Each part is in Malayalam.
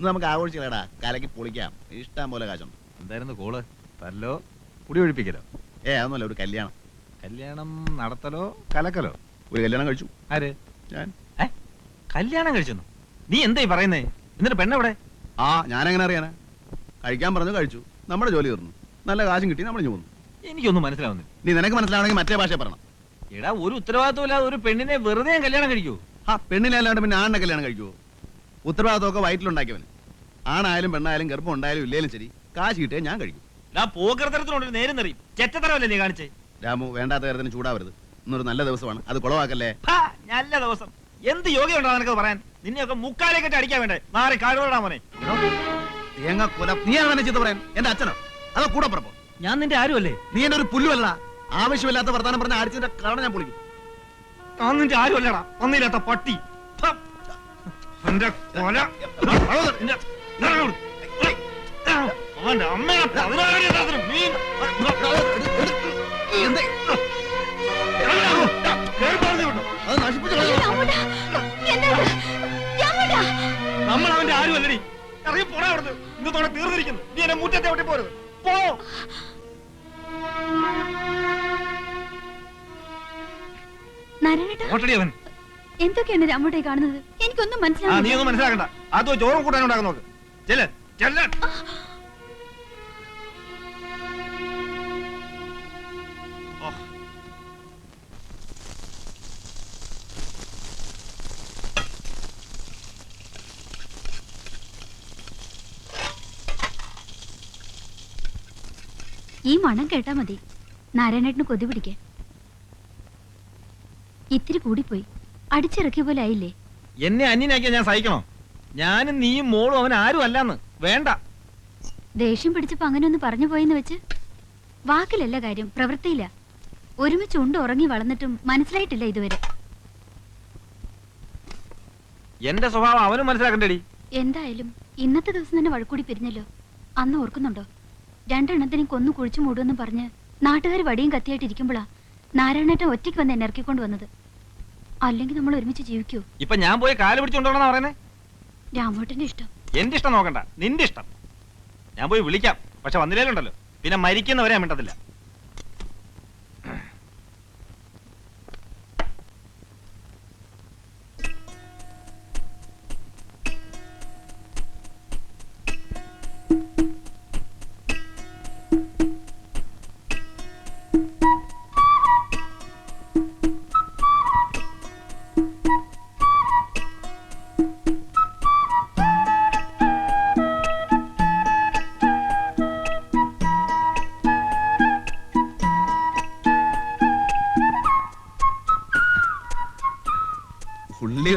ഇന്ന് നമുക്ക് ആഘോഷിക്കലടാ. കലക്കി പൊളിക്കാം. ഇഷ്ടം പോലെ കാശുണ്ട്. എന്തായിരുന്നു കോൾ? തല്ലോ? കുടി ഒഴിപ്പിക്കലോ? ഏ അതൊന്നുമല്ല ഒരു കല്യാണം. കല്യാണം നടത്തലോ കലക്കലോ? ഒരു കല്യാണം കഴിച്ചു. ആര്? ഞാൻ. ഏ കല്യാണം കഴിച്ചെന്നു? നീ എന്തായി പറയുന്നേ? എന്നിട്ട് പെണ്ണെവിടെ ആ ഞാനെങ്ങനെ അറിയാനാ? കഴിക്കാൻ പറഞ്ഞു കഴിച്ചു. നമ്മുടെ ജോലി തീർന്നു. നല്ല കാശും കിട്ടി നമ്മൾ പോകുന്നു എനിക്കൊന്നും മനസ്സിലാവുന്നില്ല. നീ നിനക്ക് മനസ്സിലാവണമെങ്കിൽ മറ്റേ ഭാഷ പറയണം. എടാ ഒരു ഉത്തരവാദിത്വം ഇല്ലാതെ ഒരു പെണ്ണിനെ വെറുതെ ഞാൻ കല്യാണം കഴിക്കൂ ആ പെണ്ണിനെ അല്ലാണ്ട് പിന്നെ ആണിനെ കല്യാണം കഴിക്കുവോ? ഉത്തരവാദിത്തമൊക്കെ വയറ്റിലുണ്ടാക്കിയവന്. ആണായാലും പെണ്ണായാലും ഗർഭം ഉണ്ടായാലും ഇല്ലേലും ശരി കാശ് കിട്ടിയാൽ ഞാൻ കഴിക്കും. ഞാൻ പോക്കരത്തരത്തിനോട് നേരം നിറയും. ചെറ്റത്തരമല്ലേ നീ കാണിച്ചേ? രാമു വേണ്ടാത്ത കാര്യത്തിന് ചൂടാവരുത്. ഇന്നൊരു നല്ല ദിവസമാണ്. അത് കുളവാക്കല്ലേ? നല്ല ദിവസം. എന്ത് യോഗ്യമുണ്ടോ നിനക്ക് പറയാൻ? നിന്നെയൊക്കെ മുക്കാലെ കെട്ടി അടിക്കാൻ വേണ്ടേ? മാറി കാടുകൊണ്ടാ മോനെ. തേങ്ങ കൊല നീയാണ് എന്നെ ചെയ്ത് പറയാൻ? എന്റെ അച്ഛനോ? അതോ കൂടെ പറപ്പോ ഞാൻ നിന്റെ ആരുമല്ലേ? നീ എന്റെ ഒരു പുല്ലുമല്ല ആവശ്യമില്ലാത്ത വർത്താനം പറഞ്ഞ അടിച്ചിന്റെ കാരണം ഞാൻ പൊളിക്കും. ഞാൻ നിന്റെ ആരുമല്ലടാ? ഒന്നില്ലാത്ത പട്ടി. അത് നശിപ്പിച്ചു? നമ്മൾ അവന്റെ ആരുമല്ലടി. ഇറങ്ങി പോടാ അവിടുന്ന്. ഇന്നത്തോടെ തീർന്നിരിക്കുന്നു. നീ എന്നെ മുറ്റത്തെ ഒട്ടി പോരുത് പോ. എന്തൊക്കെയാണ് രാമുടെ കാണുന്നത്? എനിക്കൊന്നും ആ നീ മനസ്സിലാവുന്നില്ല. ഒന്നും മനസ്സിലാക്കണ്ട. അതോ ചോറും കൂട്ടാൻ ഉണ്ടാക്കാൻ നോക്ക്. ചെല്ല് ചെല്ല്. ഓ. ഈ മണം കേട്ടാ മതി. നാരായണേട്ടന് കൊതി പിടിക്കാൻ. ഇത്തിരി കൂടിപ്പോയി. അടിച്ചിറക്കിയ പോലെ ആയില്ലേ? എന്നെ അന്യനാക്കിയാ ഞാൻ സഹിക്കണോ? ഞാനും നീയും മോളും അവൻ ആരും അല്ലാന്ന്. വേണ്ട. ദേഷ്യം പിടിച്ചപ്പോ അങ്ങനെ ഒന്ന് പറഞ്ഞു പോയെന്ന് വെച്ച് വാക്കിലല്ല കാര്യം പ്രവൃത്തിയില്ല. ഒരുമിച്ച് ഉണ്ട് ഉറങ്ങി വളർന്നിട്ടും മനസ്സിലായിട്ടില്ല ഇതുവരെ. എന്റെ സ്വഭാവം അവനും മനസ്സിലാക്കണ്ടേടി. എന്തായാലും ഇന്നത്തെ ദിവസം തന്നെ വഴക്കൂടി പിരിഞ്ഞല്ലോ. അന്ന് ഓർക്കുന്നുണ്ടോ? രണ്ടെണ്ണത്തിനും കൊന്നു കുഴിച്ചു മൂടുമെന്ന് പറഞ്ഞ് നാട്ടുകാർ വടിയും കത്തിയായിട്ടിരിക്കുമ്പോഴാ നാരായണേട്ടൻ ഒറ്റയ്ക്ക് വന്ന് എന്നെ ഇറക്കിക്കൊണ്ട് വന്നത്. അല്ലെങ്കിൽ നമ്മൾ ഒരുമിച്ച് ജീവിക്കൂ ഇപ്പൊ ഞാൻ പോയി കാൽ പിടിച്ചോണ്ടോണെന്നാ പറയുന്നേ? രാമോട്ടന്റെ ഇഷ്ടം. എന്റെ ഇഷ്ടം നോക്കണ്ട. നിന്റെ ഇഷ്ടം. ഞാൻ പോയി വിളിക്കാം. പക്ഷെ വന്നില്ലേലുണ്ടല്ലോ. പിന്നെ മരിക്കുന്നവരെ ഞാൻ മിണ്ടത്തില്ല.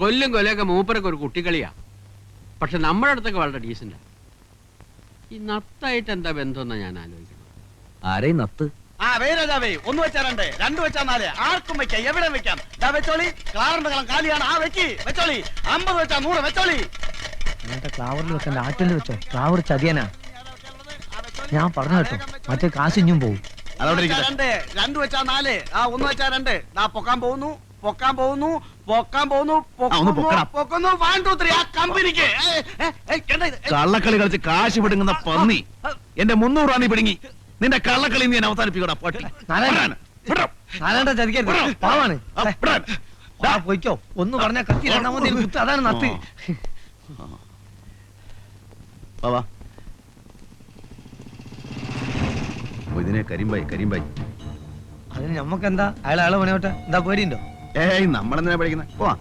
കൊല്ലും കൊല്ലൊക്കെ മൂപ്പരൊക്കെ ഒരു കുട്ടിക്കളിയാ. പക്ഷെ നമ്മുടെ അടുത്തൊക്കെ വളരെ ഡീസന്റാ ഈ നത്തായിട്ട് എന്താ ബന്ധമെന്നാ ഞാൻ ആലോചിക്കുന്നത്? ആരെയും നത്ത്? ആ വേ രാജാവേ ഒന്ന് വെച്ചാ രണ്ട്. രണ്ട് വെച്ചാ നാല്. ആർക്കും വെക്കാം എവിടെ വെക്കാം. ദാ വെച്ചോളി ക്ലാറിന്റെ കളം കാലിയാണ്. ആ വെക്കി വെച്ചോളി. അമ്പത് വെച്ചാ നൂറ് വെച്ചോളി. എന്നിട്ട് ക്ലാവറിൽ വെക്കണ്ട ആറ്റിൽ വെച്ചോ? ക്ലാവർ ചതിയനാ. ഞാൻ പറഞ്ഞു കേട്ടോ മറ്റേ കാശിഞ്ഞും പോകും പോവും രണ്ട് വെച്ചാ നാല്. ആ ഒന്ന് വെച്ചാ രണ്ട്. ദാ പൊക്കാൻ പോകുന്നു. പൊക്കാൻ പോകുന്നു പൊക്കാൻ പോകുന്നു പൊക്കുന്നു, പൊക്കുന്നു. വൺ ടു ത്രീ ആ കമ്പനിക്ക്. കള്ളക്കളി കളിച്ച് കാശ് പിടുങ്ങുന്ന പന്നി. എന്റെ മുന്നൂറ് റാണി പിടുങ്ങി. നിന്റെ കള്ളക്കളി നീ അവസാനിപ്പിക്കടാ പട്ടി. നാരായണ. ചതിക്കരുത്. പാവാണ്. പോയിക്കോ. ഒന്ന് പറഞ്ഞ കത്തി അതാണ് നത്ത്. ഇതിനെ കരിമ്പായി കരിമ്പായി. അതിന് നമ്മക്ക് എന്താ അയാളെ അയാളെ പണിയോട്ടെ. എന്താ പേടിയുണ്ടോ? ഏയ് നമ്മളെന്തിനാ പഠിക്കുന്നത് പോവാ.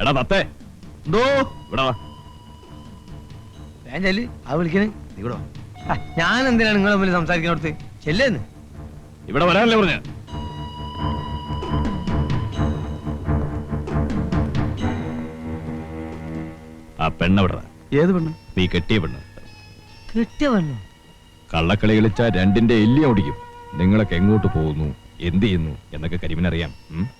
എടാ തത്തേ. എന്തോ? ഇവിടെ വാ. വേഗം ചെല്ല്. ആ വിളിക്കണേ. നീ ഇവിടെ വാ. ആ, ഞാൻ എന്തിനാണ് നിങ്ങൾ തമ്മിൽ സംസാരിക്കുന്നിടത്ത്? ചെല്ലേന്ന്. ഇവിടെ വരാനല്ലേ പറഞ്ഞ? ആ പെണ്ണ ഏത് പെണ്ണ്? നീ കെട്ടിയ പെണ്ണ്. കിട്ടിയ പെണ്ണ്? കള്ളക്കളി കളിച്ച രണ്ടിന്റെ എല്ലി ഓടിക്കും. നിങ്ങളൊക്കെ എങ്ങോട്ട് പോകുന്നു? എന്ത് ചെയ്യുന്നു? എന്നൊക്കെ കരിമിനറിയാം. ഉം?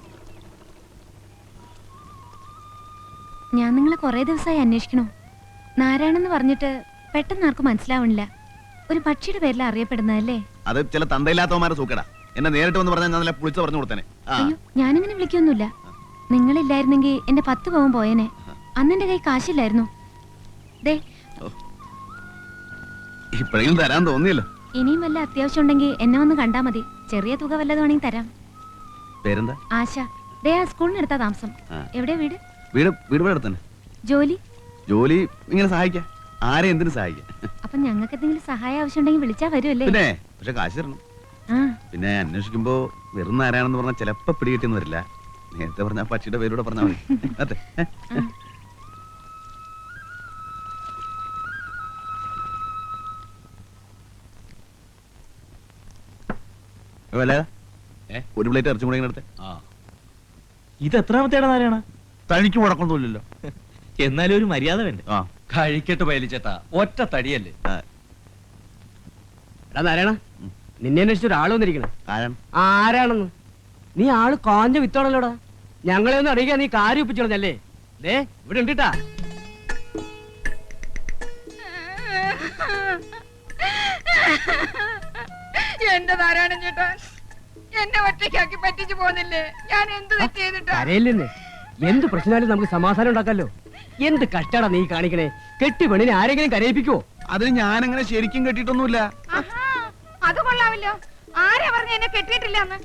നിങ്ങളെ കുറേ ദിവസമായി അന്വേഷിക്കണു? നാരായണെന്ന് പറഞ്ഞിട്ട് പെട്ടെന്ന് ആർക്കും മനസ്സിലാവണില്ല. ഒരു പക്ഷിയുടെ പേരിൽ അറിയപ്പെടുന്നതല്ലേ? അത് ചില തന്തയില്ലാത്തവന്മാരെ സൂക്കടാ. എന്നെ നേരിട്ട് വന്ന് പറഞ്ഞാൽ ഞാൻ നല്ല പുളിച്ച് പറഞ്ഞു കൊടുത്തേനെ. ആ. അയ്യോ ഞാനിങ്ങനെ വിളിക്കൊന്നുമില്ല. നിങ്ങളില്ലായിരുന്നെങ്കിൽ എന്റെ പത്ത് പവൻ പോയേനെ. അന്ന് എന്റെ കൈ കാശില്ലായിരുന്നു. ദേ ഇപ്പോഴെങ്കിലും തരാൻ തോന്നിയല്ലോ. ഇനിയും വല്ല അത്യാവശ്യം ഉണ്ടെങ്കിൽ എന്നെ ഒന്ന് കണ്ടാ മതി. ചെറിയ തുക വല്ലതും വേണമെങ്കിൽ തരാം. പേരെന്താ? ആശ. ദേ ആ സ്കൂളിനടുത്താ താമസം. ആ. എവിടെ വീട്? വീട് വീട് ഇവിടെ തന്നെ ജോലി? ജോലി ഇങ്ങനെ സഹായിക്കാം. ആരെ എന്തിനു സഹായിക്കാം? അപ്പൊ ഞങ്ങൾക്ക് എന്തെങ്കിലും സഹായം ആവശ്യമുണ്ടെങ്കിൽ വിളിച്ചാ വരുമല്ലേ പിന്നെ പക്ഷെ കാശ് തരണം. ആ. പിന്നെ അന്വേഷിക്കുമ്പോ വെറും ആരാണെന്ന് പറഞ്ഞാൽ ചിലപ്പോ പിടികിട്ടിയെന്ന് വരില്ല. നേരത്തെ പറഞ്ഞ പക്ഷിയുടെ പേരൂടെ പറഞ്ഞാൽ മതി. അതെ? ആ. ഏ? ഒരു പ്ലേറ്റ് ഇറച്ചും കൂടെ ഇങ്ങനെ എടുത്തേ. ഇത് എത്രാമത്തെ നാരായണ? തനിക്ക് മുടക്കൊന്നുമില്ലല്ലോ എന്നാലും ഒരു മര്യാദ വേണ്ട ആ. കഴിക്കട്ട് പയലിച്ചേട്ടാ ഒറ്റ തടിയല്ലേ? ആ, എടാ നാരായണ നിന്നെ അന്വേഷിച്ച ഒരാൾ വന്നിരിക്കണേ. ആരാണ്? ആരാണെന്ന്? നീ ആൾ കാഞ്ഞ വിത്താണല്ലോടാ ഞങ്ങളെ ഒന്ന് അറിയിക്കാൻ നീ കാര്യം ഒപ്പിച്ചോളഞ്ഞല്ലേ? ദേ ഇവിടെ ഉണ്ടിട്ടാ. എന്റെ നാരായണൻ ചേട്ടാ എന്നെ ഒറ്റയ്ക്കാക്കി പറ്റിച്ചു പോന്നില്ലേ? ഞാൻ എന്ത് തെറ്റ് ചെയ്തിട്ടാ? കരയില്ലെന്ന്. എന്ത് പ്രശ്നമായാലും നമുക്ക് സമാധാനം ഉണ്ടാക്കാലോ. എന്ത് കഷ്ടട നീ കാണിക്കണേ? കെട്ടി പെണ്ണിനെ ആരെങ്കിലും കരയിപ്പിക്കോ അതിന് അങ്ങനെ ശരിക്കും കെട്ടിട്ടൊന്നുമില്ല ആഹാ, അത് കൊള്ളാവില്ലോ ആരാ പറഞ്ഞ എന്നെ കെട്ടിയിട്ടില്ലെന്ന്?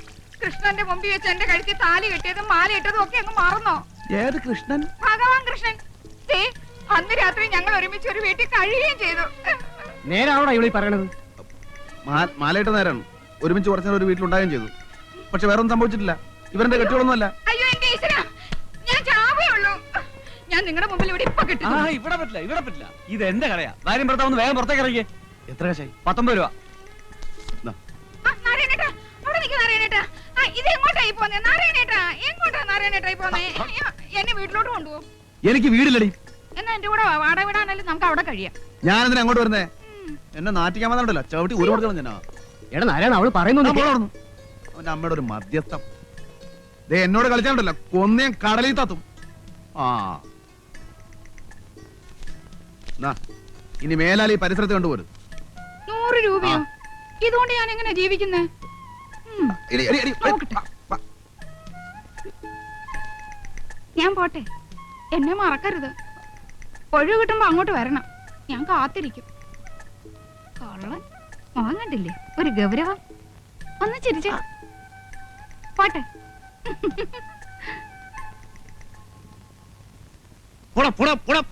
കൃഷ്ണന്റെ മുമ്പിൽ വെച്ച് എന്റെ കഴുത്തി താലി കെട്ടിയതും മാല ഇട്ടതും ഒക്കെ അങ്ങ് മാറുന്നോ? ഏത് കൃഷ്ണൻ? ഭഗവാൻ കൃഷ്ണൻ. അന്ന് രാത്രി ഞങ്ങൾ ഒരുമിച്ച് ഒരു വീട്ടിൽ കഴിയുകയും ചെയ്തു. നേരാണോ ഇവിടെ പറയണത്? മാലയിട്ട നേരാണ്. ഒരുമിച്ച് കുറച്ചു ഒരു വീട്ടിലുണ്ടാകുകയും ചെയ്തു. പക്ഷെ വേറൊന്നും സംഭവിച്ചിട്ടില്ല. ഇവരുടെ കെട്ടികളൊന്നുമല്ല നിങ്ങളുടെ മുമ്പിൽ ഇവിടെ ഇപ്പൊ ആ ഇവിടെ പറ്റില്ല ഇവിടെ പറ്റില്ല. ഇത് എന്റെ കടയാ. ഭാര്യം ഭർത്താവ് ഒന്ന് വേഗം പുറത്തേക്ക് ഇറങ്ങിയേ. എത്ര കാശായി? പത്തൊമ്പത് രൂപ. ദാ. ആ, ഇത് എങ്ങോട്ടായി പോന്നെ? നാരായണേട്ടാ എങ്ങോട്ടാ നാരായണേട്ടായി പോന്നെ? അയ്യോ, എന്നെ വീട്ടിലോട്ട് കൊണ്ടുപോകും. എനിക്ക് വീടില്ലടി. എന്നാ എന്റെ കൂടെ വാ. വാടക വിടാനല്ലേ നമുക്ക് അവിടെ കഴിയാം. ഞാൻ എന്തിനാ അങ്ങോട്ട് വരുന്നേ? എന്നെ നാട്ടിക്കാൻ വന്നിട്ടല്ലോ ചവിട്ടി ഒരു കൊടുക്കണം ഞാനാ എടാ നാരായണ അവൾ പറയുന്നു ഞാൻ. അവന്റെ അമ്മയുടെ ഒരു മധ്യസ്ഥം. ദേ എന്നോട് കളിച്ചാണ്ടല്ലോ കൊന്നേം കടലിൽ തത്തും. ആ ഇനി മേലാൽ ഈ പരിസരത്ത് കണ്ടുപോരും നൂറ് രൂപയോ? ഇതുകൊണ്ട് ഞാൻ എങ്ങനെ ജീവിക്കുന്നേ? ഉം, എടി, എടി, എടി, നോക്കട്ടെ. വാ. ഞാൻ പോട്ടെ. എന്നെ മറക്കരുത്. ഒഴിവ് കിട്ടുമ്പോ അങ്ങോട്ട് വരണം. ഞാൻ കാത്തിരിക്കും. കള്ളൻ. മോൻ കണ്ടില്ലേ? ഒരു ഗൗരവം. ഒന്ന് ചിരിച്ച. പോട്ടെ. പോടാ, പോടാ, പോടാ.